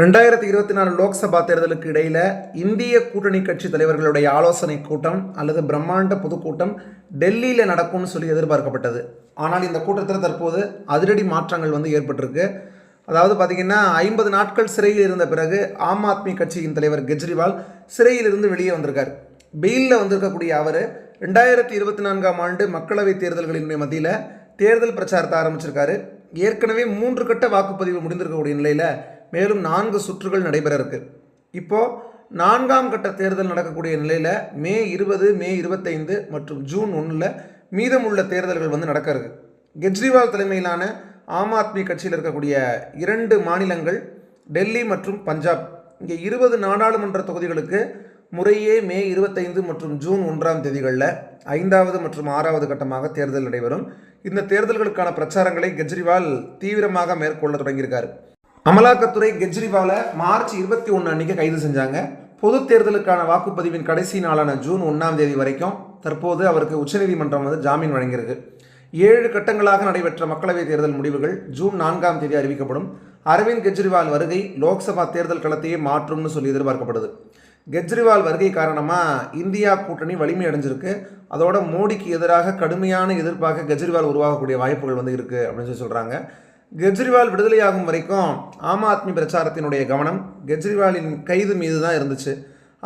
ரெண்டாயிரத்தி இருபத்தி நாலு லோக்சபா தேர்தலுக்கு இடையில் இந்திய கூட்டணி கட்சி தலைவர்களுடைய ஆலோசனை கூட்டம் அல்லது பிரம்மாண்ட பொதுக்கூட்டம் டெல்லியில் நடக்கும்னு சொல்லி எதிர்பார்க்கப்பட்டது. ஆனால் இந்த கூட்டத்தில் தற்போது அதிரடி மாற்றங்கள் வந்து ஏற்பட்டிருக்கு. அதாவது பார்த்தீங்கன்னா ஐம்பது நாட்கள் சிறையில் இருந்த பிறகு ஆம் ஆத்மி கட்சியின் தலைவர் கெஜ்ரிவால் சிறையிலிருந்து வெளியே வந்திருக்கார். பெயிலில் வந்திருக்கக்கூடிய அவர் ரெண்டாயிரத்தி இருபத்தி நான்காம் ஆண்டு மக்களவைத் தேர்தல்களினுடைய மத்தியில் தேர்தல் பிரச்சாரத்தை ஆரம்பிச்சிருக்காரு. ஏற்கனவே மூன்று கட்ட வாக்குப்பதிவு முடிந்திருக்கக்கூடிய நிலையில் மேலும் நான்கு சுற்றுகள் நடைபெற இருக்கு. இப்போது நான்காம் கட்ட தேர்தல் நடக்கக்கூடிய நிலையில் மே இருபது மே இருபத்தைந்து மற்றும் ஜூன் ஒன்றில் மீதமுள்ள தேர்தல்கள் வந்து நடக்க இருக்கு. கெஜ்ரிவால் தலைமையிலான ஆம் ஆத்மி கட்சியில் இருக்கக்கூடிய இரண்டு மாநிலங்கள் டெல்லி மற்றும் பஞ்சாப். இங்கே இருபது நாடாளுமன்ற தொகுதிகளுக்கு முறையே மே இருபத்தைந்து மற்றும் ஜூன் ஒன்றாம் தேதிகளில் ஐந்தாவது மற்றும் ஆறாவது கட்டமாக தேர்தல் நடைபெறும். இந்த தேர்தல்களுக்கான பிரச்சாரங்களை கெஜ்ரிவால் தீவிரமாக மேற்கொள்ள தொடங்கியிருக்காரு. அமலாக்கத்துறை கெஜ்ரிவாலை மார்ச் இருபத்தி ஒன்று அன்றைக்கி கைது செஞ்சாங்க. பொது தேர்தலுக்கான வாக்குப்பதிவின் கடைசி நாளான ஜூன் ஒன்றாம் தேதி வரைக்கும் தற்போது அவருக்கு உச்சநீதிமன்றம் வந்து ஜாமீன் வழங்கியிருக்கு. ஏழு கட்டங்களாக நடைபெற்ற மக்களவைத் தேர்தல் முடிவுகள் ஜூன் நான்காம் தேதி அறிவிக்கப்படும். அரவிந்த் கெஜ்ரிவால் வருகை லோக்சபா தேர்தல் களத்தையே மாற்றும்னு சொல்லி எதிர்பார்க்கப்படுது. கெஜ்ரிவால் வருகை காரணமாக இந்தியா கூட்டணி வலிமை அடைஞ்சிருக்கு. அதோட மோடிக்கு எதிராக கடுமையான எதிர்ப்பாக கெஜ்ரிவால் உருவாகக்கூடிய வாய்ப்புகள் வந்து இருக்குது அப்படின்னு சொல்லி சொல்கிறாங்க கெஜ்ரிவால் விடுதலையாகும் வரைக்கும் ஆம் ஆத்மி பிரச்சாரத்தினுடைய கவனம் கெஜ்ரிவாலின் கைது மீது தான் இருந்துச்சு.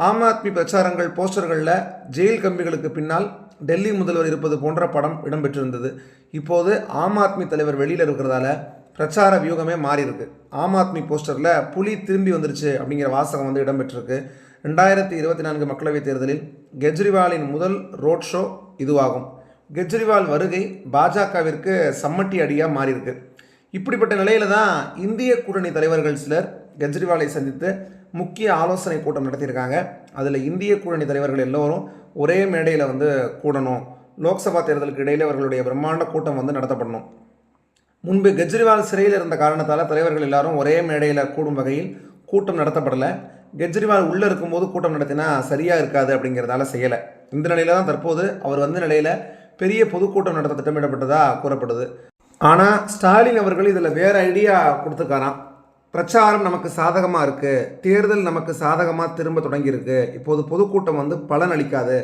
ஆம் ஆத்மி பிரச்சாரங்கள் போஸ்டர்களில் ஜெயில் கம்பிகளுக்கு பின்னால் டெல்லி முதல்வர் இருப்பது போன்ற படம் இடம்பெற்றிருந்தது. இப்போது ஆம் ஆத்மி தலைவர் வெளியில் இருக்கிறதால பிரச்சார வியூகமே மாறி இருக்கு ஆம் ஆத்மி போஸ்டரில் புலி திரும்பி வந்துருச்சு அப்படிங்கிற வாசகம் வந்து இடம்பெற்றிருக்கு. ரெண்டாயிரத்தி இருபத்தி நான்கு மக்களவைத் தேர்தலில் கெஜ்ரிவாலின் முதல் ரோட் ஷோ இதுவாகும். கெஜ்ரிவால் வருகை பாஜகவிற்கு சம்மட்டி அடியாக மாறியிருக்கு. இப்படிப்பட்ட நிலையில தான் இந்திய கூட்டணி தலைவர்கள் சிலர் கெஜ்ரிவாலை சந்தித்து முக்கிய ஆலோசனை கூட்டம் நடத்தியிருக்காங்க. அதில் இந்திய கூட்டணி தலைவர்கள் எல்லோரும் ஒரே மேடையில் வந்து கூடணும். லோக்சபா தேர்தலுக்கு இடையில அவர்களுடைய பிரம்மாண்ட கூட்டம் வந்து நடத்தப்படணும். முன்பு கெஜ்ரிவால் சிறையில் இருந்த காரணத்தால் தலைவர்கள் எல்லாரும் ஒரே மேடையில் கூடும் வகையில் கூட்டம் நடத்தப்படலை. கெஜ்ரிவால் உள்ளே இருக்கும்போது கூட்டம் நடத்தினா சரியாக இருக்காது அப்படிங்கிறதால செய்யலை. இந்த நிலையில தான் தற்போது அவர் வந்த நிலையில் பெரிய பொதுக்கூட்டம் நடத்த திட்டமிடப்பட்டதாக கூறப்படுது. ஆனால் ஸ்டாலின் அவர்கள் இதில் வேறு ஐடியா கொடுத்துருக்காராம். பிரச்சாரம் நமக்கு சாதகமாக இருக்குது தேர்தல் நமக்கு சாதகமாக திரும்ப தொடங்கியிருக்கு. இப்போது பொதுக்கூட்டம் வந்து பலன் அளிக்காது.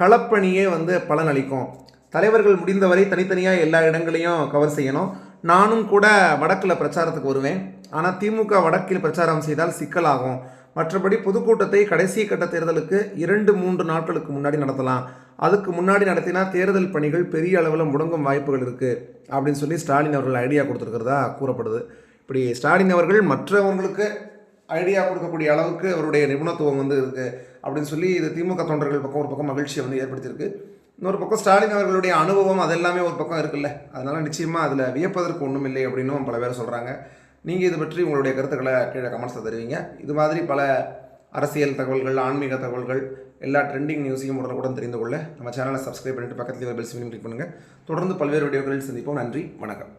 களப்பணியே வந்து பலன் அளிக்கும். தலைவர்கள் முடிந்தவரை தனித்தனியாக எல்லா இடங்களையும் கவர் செய்யணும். நானும் கூட வடக்கில் பிரச்சாரத்துக்கு வருவேன். ஆனால் திமுக வடக்கில் பிரச்சாரம் செய்தால் சிக்கலாகும். மற்றபடி பொதுக்கூட்டத்தை கடைசி கட்ட தேர்தலுக்கு இரண்டு மூன்று நாட்களுக்கு முன்னாடி நடத்தலாம். அதுக்கு முன்னாடி நடத்தினா தேர்தல் பணிகள் பெரிய அளவில் முடங்கும் வாய்ப்புகள் இருக்குது அப்படின்னு சொல்லி ஸ்டாலின் அவர்கள் ஐடியா கொடுத்துருக்கிறதா கூறப்படுது. இப்படி ஸ்டாலின் அவர்கள் மற்றவங்களுக்கு ஐடியா கொடுக்கக்கூடிய அளவுக்கு அவருடைய நிபுணத்துவம் வந்து இருக்குது அப்படின்னு சொல்லி இது திமுக தொண்டர்கள் பக்கம் ஒரு பக்கம் மகிழ்ச்சியை வந்து ஏற்படுத்தியிருக்கு. இன்னொரு பக்கம் ஸ்டாலின் அவர்களுடைய அனுபவம் அதெல்லாமே ஒரு பக்கம் இருக்குல்ல. அதனால் நிச்சயமாக அதில் வியப்பதற்கு ஒன்றும் இல்லை அப்படின்னும் பல பேர் சொல்கிறாங்க நீங்கள் இது பற்றி உங்களுடைய கருத்துக்களை கீழே கமெண்ட்ஸில் தருவீங்க. இது மாதிரி பல அரசியல் தகவல்கள் ஆன்மீக தகவல்கள் எல்லா ட்ரெண்டிங் நியூஸையும் உடனுக்குடன் தெரிந்து கொள்ள நம்ம சேனலை சப்ஸ்கிரைப் பண்ணிட்டு பக்கத்தில் பெல் சிம்லையும் கிளிக் பண்ணுங்கள் தொடர்ந்து பல்வேறு வீடியோக்களில் சந்திப்போம். நன்றி வணக்கம்.